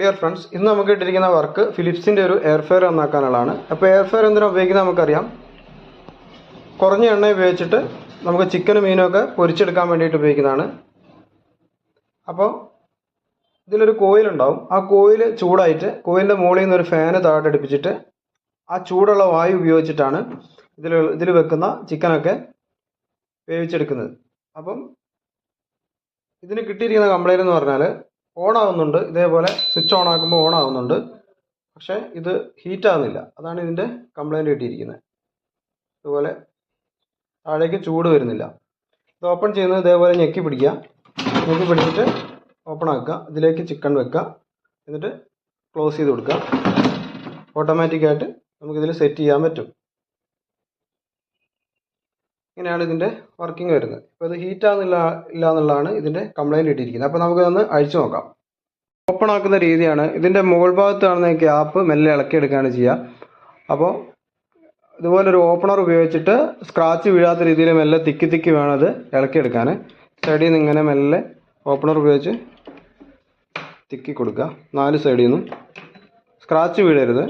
Dear friends ഇന്ന് നമുക്ക് ഇട്ടിരിക്കുന്ന വർക്ക് ഫിലിപ്സിന്റെ ഒരു എയർഫെയർ നന്നാക്കാനുള്ളതാണ്. അപ്പോൾ എയർഫെയർ എന്തിനാണ് ഉപയോഗിക്കുന്നത് നമുക്കറിയാം. കുറഞ്ഞ എണ്ണ ഉപയോഗിച്ചിട്ട് നമുക്ക് ചിക്കനും മീനും ഒക്കെ പൊരിച്ചെടുക്കാൻ വേണ്ടിയിട്ട് ഉപയോഗിക്കുന്നതാണ്. അപ്പോൾ ഇതിലൊരു കോയിലുണ്ടാവും ആ കോയിൽ ചൂടായിട്ട് കോയിലിന്റെ മുകളിൽ നിന്ന് ഒരു ഫാന് താഴെ അടുപ്പിച്ചിട്ട് ആ ചൂടുള്ള വായു ഉപയോഗിച്ചിട്ടാണ് ഇതിൽ ഇതിൽ വെക്കുന്ന ചിക്കനൊക്കെ വേവിച്ചെടുക്കുന്നത്. അപ്പം ഇതിന് കിട്ടിയിരിക്കുന്ന കംപ്ലൈന്റ് എന്ന് പറഞ്ഞാൽ ഓൺ ആവുന്നുണ്ട് ഇതേപോലെ സ്വിച്ച് ഓൺ ആക്കുമ്പോൾ ഓൺ ആവുന്നുണ്ട് പക്ഷേ ഇത് ഹീറ്റ് ആവുന്നില്ല. അതാണ് ഇതിന്റെ കംപ്ലൈന്റ് കിട്ടിയിരിക്കുന്നത് ഇതുപോലെ താഴേക്ക് ചൂട് വരുന്നില്ല. ഇത് ഓപ്പൺ ചെയ്യുന്നത് ഇതേപോലെ ഞെക്കി പിടിക്കുക. ഞെക്കി പിടിച്ചിട്ട് ഓപ്പൺ ആക്കുക. ഇതിലേക്ക് ചിക്കൻ വെക്കുക. എന്നിട്ട് ക്ലോസ് ചെയ്ത് കൊടുക്കുക. ഓട്ടോമാറ്റിക്കായിട്ട് നമുക്കിതിൽ സെറ്റ് ചെയ്യാൻ പറ്റും. ഇങ്ങനെയാണ് ഇതിന്റെ വർക്കിംഗ് വരുന്നത്. ഇപ്പോൾ ഇത് ഹീറ്റ് ആകുന്നില്ല ഇല്ല എന്നുള്ളതാണ് ഇതിന്റെ കംപ്ലൈന്റ് ഇട്ടിരിക്കുന്നത്. അപ്പോൾ നമുക്കതൊന്ന് അഴിച്ചു നോക്കാം. ഓപ്പൺ ആക്കുന്ന രീതിയാണ്. ഇതിന്റെ മുകൾ ഭാഗത്ത് ഗ്യാപ്പ് മെല്ലെ ഇളക്കിയെടുക്കുകയാണ് ചെയ്യുക. അപ്പോൾ ഇതുപോലൊരു ഓപ്പണർ ഉപയോഗിച്ചിട്ട് സ്ക്രാച്ച് വീഴാത്ത രീതിയിൽ മെല്ലെ തിക്കി തിക്കി വേണം അത് ഇളക്കിയെടുക്കാൻ. സൈഡിൽ നിന്ന് ഇങ്ങനെ മെല്ലെ ഓപ്പണർ ഉപയോഗിച്ച് തിക്കി കൊടുക്കുക. നാല് സൈഡിൽ നിന്നും സ്ക്രാച്ച് വീഴരുത്.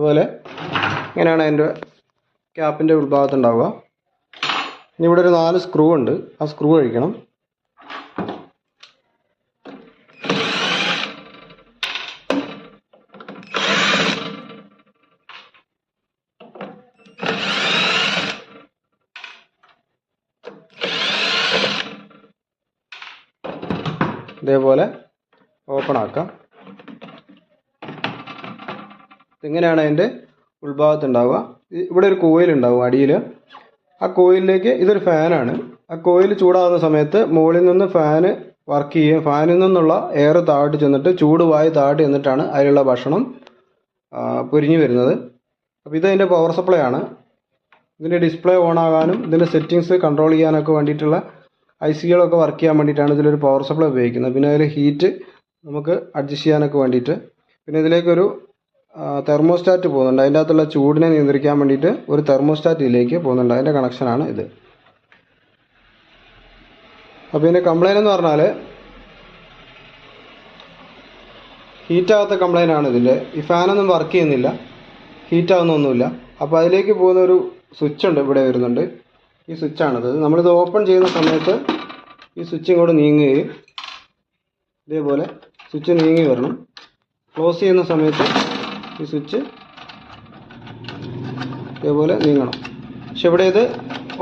ഇതുപോലെ ഇങ്ങനെയാണ് അതിന്റെ ക്യാപ്പിന്റെ ഉൾഭാഗത്ത് ഉണ്ടാവുക ഇനി ഇവിടെ ഒരു നാല് സ്ക്രൂ ഉണ്ട്. ആ സ്ക്രൂ കഴിക്കണം ഇതേപോലെ ഓപ്പൺ ആക്കാം. ഇങ്ങനെയാണ് അതിന്റെ ഉൾഭാഗത്ത് ഉണ്ടാവുക ഇവിടെ ഒരു കോയിൽ ഉണ്ടാവും അടിയിൽ ആ കോയിലിലേക്ക് ഇതൊരു ഫാനാണ്. ആ കോയിൽ ചൂടാകുന്ന സമയത്ത് മുകളിൽ നിന്ന് ഫാന് വർക്ക് ചെയ്യുകയും ഫാനിൽ നിന്നുള്ള എയർ താഴ്ത്തി ചെന്നിട്ട് ചൂട് വായു താഴ്ത്തി ചെന്നിട്ടാണ് അതിലുള്ള ഭക്ഷണം പൊരിഞ്ഞു വരുന്നത്. അപ്പോൾ ഇതതിന്റെ പവർ സപ്ലൈ ആണ്. ഇതിന്റെ ഡിസ്പ്ലേ ഓൺ ആകാനും ഇതിന്റെ സെറ്റിങ്സ് കൺട്രോൾ ചെയ്യാനൊക്കെ വേണ്ടിയിട്ടുള്ള ഐ സികളൊക്കെ വർക്ക് ചെയ്യാൻ വേണ്ടിയിട്ടാണ് ഇതിലൊരു പവർ സപ്ലൈ ഉപയോഗിക്കുന്നത്. പിന്നെ അതിൽ ഹീറ്റ് നമുക്ക് അഡ്ജസ്റ്റ് ചെയ്യാനൊക്കെ വേണ്ടിയിട്ട്. പിന്നെ ഇതിലേക്കൊരു തെർമോസ്റ്റാറ്റ് പോകുന്നുണ്ട്. അതിന്റെ അകത്തുള്ള ചൂടിനെ നിയന്ത്രിക്കാൻ വേണ്ടിയിട്ട് ഒരു തെർമോസ്റ്റാറ്റ് ഇതിലേക്ക് പോകുന്നുണ്ട്. അതിന്റെ കണക്ഷനാണ് ഇത്. അപ്പോൾ ഇതിന്റെ കംപ്ലൈന്റ് എന്ന് പറഞ്ഞാൽ ഹീറ്റാകാത്ത കംപ്ലൈന്റ് ആണ് ഇതിന്റെ ഈ ഫാനൊന്നും വർക്ക് ചെയ്യുന്നില്ല. ഹീറ്റ് ആവുന്നൊന്നുമില്ല അപ്പോൾ അതിലേക്ക് പോകുന്ന ഒരു സ്വിച്ച് ഉണ്ട് ഇവിടെ വരുന്നുണ്ട്. ഈ സ്വിച്ചാണിത് നമ്മളിത് ഓപ്പൺ ചെയ്യുന്ന സമയത്ത് ഈ സ്വിച്ച് ഇങ്ങോട്ട് നീങ്ങുകയും ഇതേപോലെ സ്വിച്ച് നീങ്ങി വരണം. ക്ലോസ് ചെയ്യുന്ന സമയത്ത് ഈ സ്വിച്ച് ഇതേപോലെ നീങ്ങണം. പക്ഷെ ഇവിടെ ഇത്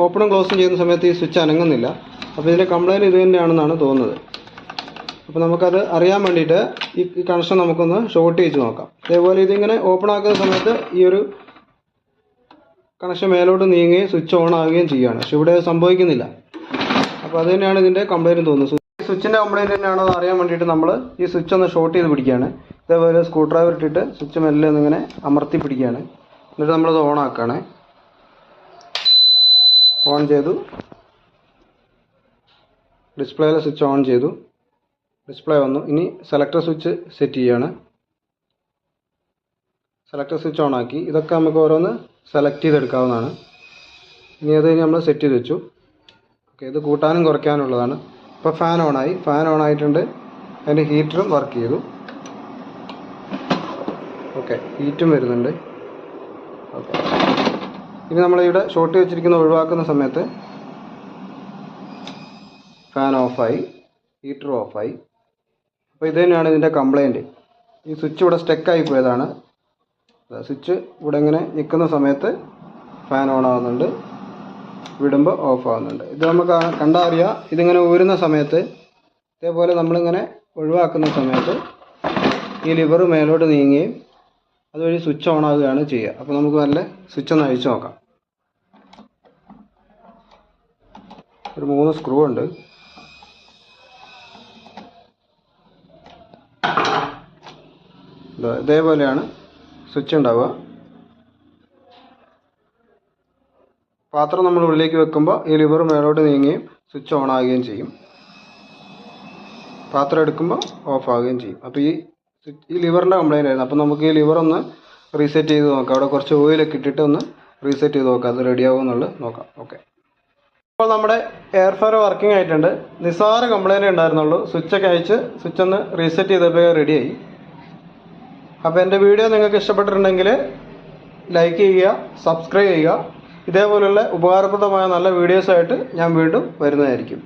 ഓപ്പണും ക്ലോസും ചെയ്യുന്ന സമയത്ത് ഈ സ്വിച്ച് അനങ്ങുന്നില്ല. അപ്പോൾ ഇതിന്റെ കംപ്ലൈന്റ് ഇത് തന്നെയാണെന്നാണ് തോന്നുന്നത്. അപ്പോൾ നമുക്കത് അറിയാൻ വേണ്ടിയിട്ട് ഈ കണക്ഷൻ നമുക്കൊന്ന് ഷോർട്ട് ചെയ്ത് നോക്കാം. അതേപോലെ ഇതിങ്ങനെ ഓപ്പൺ ആക്കുന്ന സമയത്ത് ഈ ഒരു കണക്ഷൻ മേലോട്ട് നീങ്ങുകയും സ്വിച്ച് ഓൺ ആവുകയും ചെയ്യുകയാണ്. പക്ഷെ ഇവിടെ സംഭവിക്കുന്നില്ല. അപ്പോൾ അത് തന്നെയാണ് ഇതിന്റെ കംപ്ലൈന്റ് തോന്നുന്നത്. സ്വിച്ചിന്റെ കംപ്ലൈന്റ് തന്നെയാണോ അറിയാൻ വേണ്ടിയിട്ട് നമ്മൾ ഈ സ്വിച്ച് ഒന്ന് ഷോർട്ട് ചെയ്ത് പിടിക്കുകയാണ്. ഇതേപോലെ സ്ക്രൂ ഡ്രൈവർ ഇട്ടിട്ട് സ്വിച്ച് മെല്ലെ ഒന്നിങ്ങനെ അമർത്തി പിടിക്കുകയാണ്. എന്നിട്ട് നമ്മളത് ഓൺ ആക്കുകയാണ്. ഓൺ ചെയ്തു. ഡിസ്പ്ലേയിലെ സ്വിച്ച് ഓൺ ചെയ്തു. ഡിസ്പ്ലേ വന്നു. ഇനി സെലക്ടർ സ്വിച്ച് സെറ്റ് ചെയ്യാണ്. സെലക്ടർ സ്വിച്ച് ഓൺ ആക്കി. ഇതൊക്കെ നമുക്ക് ഓരോന്ന് സെലക്ട് ചെയ്തെടുക്കാവുന്നതാണ്. ഇനി അത് നമ്മൾ സെറ്റ് ചെയ്ത് വെച്ചു. ഓക്കെ ഇത് കൂട്ടാനും കുറയ്ക്കാനുള്ളതാണ്. ഇപ്പോൾ ഫാൻ ഓണായി ഫാൻ ഓൺ ആയിട്ടുണ്ട്. അതിന്റെ ഹീറ്ററും വർക്ക് ചെയ്തു. ഓക്കെ ഹീറ്റും വരുന്നുണ്ട്. ഓക്കെ ഇനി നമ്മളിവിടെ ഷോർട്ട് വെച്ചിരിക്കുന്ന ഒഴിവാക്കുന്ന സമയത്ത് ഫാൻ ഓഫായി ഹീറ്റർ ഓഫായി അപ്പോൾ ഇത് തന്നെയാണ് ഇതിന്റെ കംപ്ലൈന്റ് ഈ സ്വിച്ച് ഇവിടെ സ്റ്റെക്കായി പോയതാണ്. സ്വിച്ച് ഇവിടെ ഇങ്ങനെ നിൽക്കുന്ന സമയത്ത് ഫാൻ ഓൺ ആവുന്നുണ്ട്. വിടുമ്പോൾ ഓഫ് ആവുന്നുണ്ട്. ഇത് നമുക്ക് കണ്ടാൽ അറിയാം ഇതിങ്ങനെ ഊരുന്ന സമയത്ത് ഇതേപോലെ നമ്മളിങ്ങനെ ഒഴിവാക്കുന്ന സമയത്ത് ഈ ലിവർ മേലോട്ട് നീങ്ങുകയും അതുവഴി സ്വിച്ച് ഓൺ ആവുകയാണ് ചെയ്യുക. അപ്പോൾ നമുക്ക് നല്ല സ്വിച്ച് ഒന്ന് അഴിച്ചു നോക്കാം. ഒരു മൂന്ന് സ്ക്രൂ ഉണ്ട്. ഇതേപോലെയാണ് സ്വിച്ച് ഉണ്ടാവുക. പാത്രം നമ്മൾ ഉള്ളിലേക്ക് വെക്കുമ്പോൾ ഈ ലിവർ മേലോട്ട് നീങ്ങുകയും സ്വിച്ച് ഓൺ ആവുകയും ചെയ്യും. പാത്രം എടുക്കുമ്പോൾ ഓഫ് ആവുകയും ചെയ്യും. അപ്പോൾ ഈ ഈ ലിവറിന്റെ കംപ്ലൈന്റ് ആയിരുന്നു. അപ്പോൾ നമുക്ക് ഈ ലിവർ ഒന്ന് റീസെറ്റ് ചെയ്ത് നോക്കാം. അവിടെ കുറച്ച് ഓയിലൊക്കെ ഇട്ടിട്ട് ഒന്ന് റീസെറ്റ് ചെയ്ത് നോക്കാം. അത് റെഡി ആവുമെന്നുള്ളത് നോക്കാം. ഓക്കെ ഇപ്പോൾ നമ്മുടെ എയർ ഫയർ വർക്കിംഗ് ആയിട്ടുണ്ട്. നിസ്സാര കംപ്ലൈന്റ് ഉണ്ടായിരുന്നുള്ളൂ. സ്വിച്ചൊക്കെ അയച്ച് സ്വിച്ച് ഒന്ന് റീസെറ്റ് ചെയ്തപ്പോൾ റെഡിയായി അപ്പോൾ എന്റെ വീഡിയോ നിങ്ങൾക്ക് ഇഷ്ടപ്പെട്ടിട്ടുണ്ടെങ്കിൽ ലൈക്ക് ചെയ്യുക സബ്സ്ക്രൈബ് ചെയ്യുക ഇതേപോലുള്ള ഉപകാരപ്രദമായ നല്ല വീഡിയോസായിട്ട് ഞാൻ വീണ്ടും വരുന്നതായിരിക്കും.